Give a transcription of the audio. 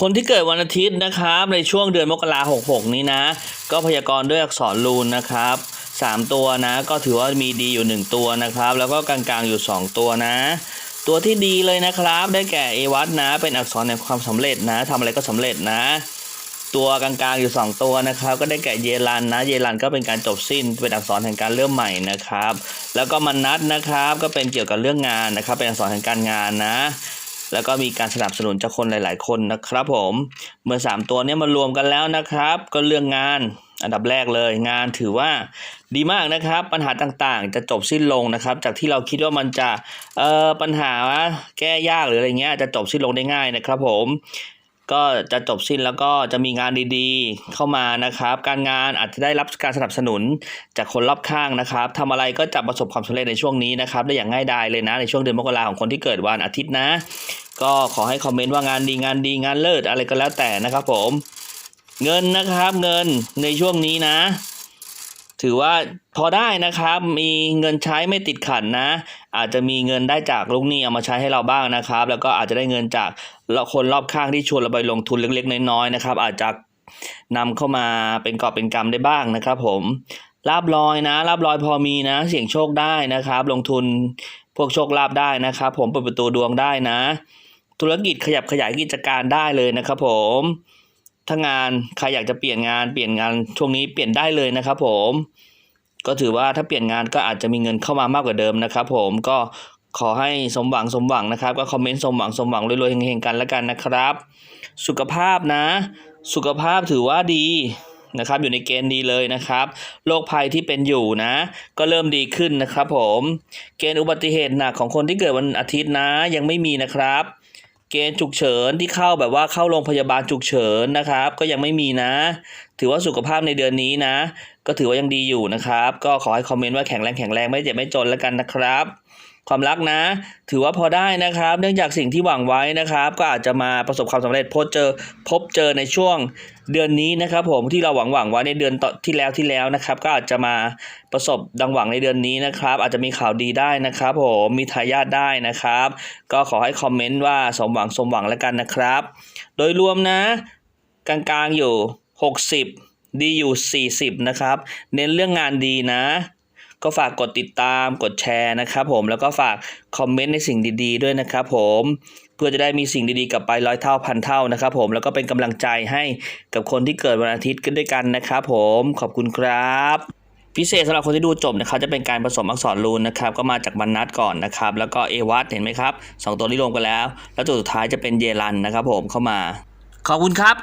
คนที่เกิดวันอาทิตย์นะครับ ในช่วงเดือนมกราหกหกนี้นะ ก็พยากรณ์ด้วยอักษรรูนนะครับสามตัวนะ ก็ถือว่ามีดีอยู่หนึ่งตัวนะครับ แล้วก็กลางๆอยู่สองตัวนะ ตัวที่ดีเลยนะครับ ได้แก่เอวัตนะ เป็นอักษรแห่งความสำเร็จนะทำอะไรก็สำเร็จนะ ตัวกลางๆอยู่ 2 ตัวนะครับ ก็ได้แก่เยลันนะ เยลันก็เป็นการจบสิ้น เป็นอักษรแห่งการเริ่มใหม่นะครับ แล้วก็มันนัดนะครับ ก็เป็นเกี่ยวกับเรื่องงานนะครับ เป็นอักษรแห่งการงานนะ แล้วก็มีการสนับสนุนจากคนหลาย ๆ คนนะครับผมเมื่อ 3 ตัวนี้มารวมกันแล้วนะครับ ก็เรื่องงานอันดับแรกเลยงานถือว่าดีมากนะครับ ปัญหาต่างๆ จะจบสิ้นลงนะครับ จากที่เราคิดว่ามันจะเอ่อปัญหาแก้ยากหรืออะไรเงี้ยจะจบสิ้นลงได้ง่ายนะครับ ผมก็จะจบสิ้นแล้วก็จะมีงานดีๆ เข้ามานะครับ การงานอาจจะได้รับการสนับสนุนจากคนรอบข้างนะครับทำอะไรก็จะประสบความสำเร็จในช่วงนี้นะครับ ได้อย่างง่ายดายเลยนะในช่วงเดือนมกราของคนที่เกิดวันอาทิตย์นะ ก็ขอให้คอมเมนต์ว่างานดีงานดีงานเลิศอะไรก็แล้วแต่นะครับผม เงินนะครับเงินในช่วงนี้นะ ถือว่าพอได้นะครับ มีเงินใช้ไม่ติดขัดนะ อาจจะมีเงินได้จากลูกหนี้เอามาใช้ให้เราบ้างนะครับ แล้วก็อาจจะได้เงินจากคนรอบข้างที่ชวนเราไปลงทุนเล็กๆ น้อยๆนะครับ อาจจะนำเข้ามาเป็นกอบเป็นกำได้บ้างนะครับ ผมลาบลอยนะลาบลอยพอมีนะ เสี่ยงโชคได้นะครับ ลงทุนพวกโชคลาภได้นะครับ ผมเปิดประตูดวงได้นะ ธุรกิจขยับขยายกิจการได้เลยนะครับผมถ้างานใครอยากจะเปลี่ยนงานเปลี่ยนงานช่วงนี้เปลี่ยนได้เลยนะครับผมก็ถือว่าถ้าเปลี่ยนงานก็อาจจะมีเงินเข้ามามากกว่าเดิมนะครับผมก็ขอให้สมหวังสมหวังนะครับ ก็คอมเมนต์สมหวังสมหวังรวยๆเฮงๆกันแล้วกันนะครับ สุขภาพนะ สุขภาพถือว่าดีนะครับ อยู่ในเกณฑ์ดีเลยนะครับโรคภัยที่เป็นอยู่นะ ก็เริ่มดีขึ้นนะครับ ผม เกณฑ์อุบัติเหตุหนักของคนที่เกิดวันอาทิตย์นะ ยังไม่มีนะครับ เกณฑ์ฉุกเฉินที่เข้าแบบว่าเข้าโรงพยาบาลฉุกเฉินนะครับ ก็ยังไม่มีนะ ถือว่าสุขภาพในเดือนนี้นะ ก็ถือว่ายังดีอยู่นะครับ ก็ขอให้คอมเมนต์ว่าแข็งแรงแข็งแรงไม่เจ็บไม่จนแล้วกันนะครับ ความรักนะ ถือว่าพอได้นะครับ เนื่องจากสิ่งที่หวังไว้นะครับ ก็อาจจะมาประสบความสำเร็จพบเจอพบเจอในช่วงเดือนนี้นะครับ ผมที่เราหวังหวังไว้ในเดือนต่อที่แล้วที่แล้วนะครับ ก็อาจจะมาประสบดังหวังในเดือนนี้นะครับ อาจจะมีข่าวดีได้นะครับผมมีทายาทได้นะครับ ก็ขอให้คอมเมนต์ว่าสมหวังสมหวังแล้วกันนะครับ โดยรวมนะ กลางๆอยู่ 60 ดีอยู่ 40 นะครับ เน้นเรื่องงานดีนะ ก็ฝากกดติดตามกดแชร์นะครับผมแล้วก็ฝากคอมเมนต์ในสิ่งดีๆ ด้วยนะครับผมเพื่อจะได้มีสิ่งดีๆกลับไปร้อยเท่าพันเท่านะครับผมแล้วก็เป็นกำลังใจให้กับคนที่เกิดวันอาทิตย์กันด้วยกันนะครับผมขอบคุณครับพิเศษสำหรับคนที่ดูจบนะครับจะเป็นการผสมอักษรรูนนะครับก็มาจากบรรนัดก่อนนะครับแล้วก็เอวัตเห็นไหมครับสองตัวนี้รวมกันแล้ว แล้วตัวสุดท้ายจะเป็นเยลันนะครับผมเข้ามา ขอบคุณครับ